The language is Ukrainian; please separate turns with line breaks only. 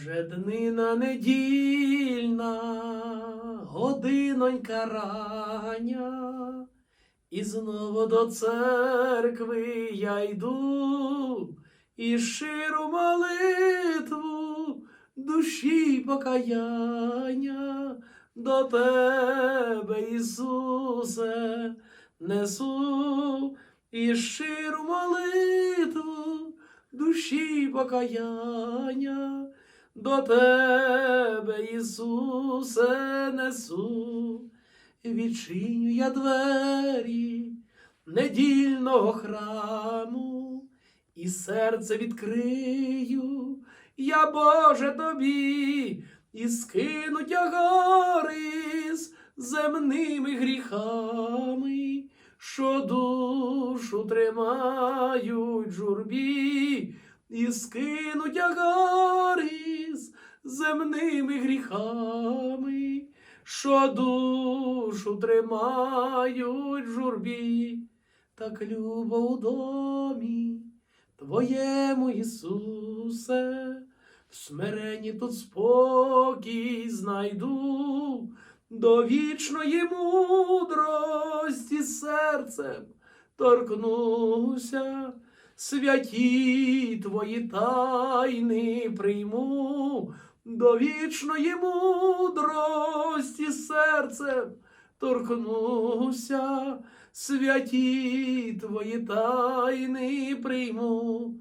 Вже днина недільна, годинонька рання, і знову до церкви я йду, і щиру молитву душі покаяння до тебе, Ісусе, несу. І щиру молитву душі покаяння до тебе, Ісусе, несу, відчиню я двері недільного храму, і серце відкрию, я Боже тобі, і скину тягари з земними гріхами, що душу тримають журбі, і скину тягари з земними гріхами, що душу тримають в журбі, так любо у домі Твоєму Ісусе, в смиренні тут спокій знайду, до вічної мудрості серцем торкнуся, святі твої тайни прийму, до вічної мудрості серцем торкнуся, святі твої тайни прийму,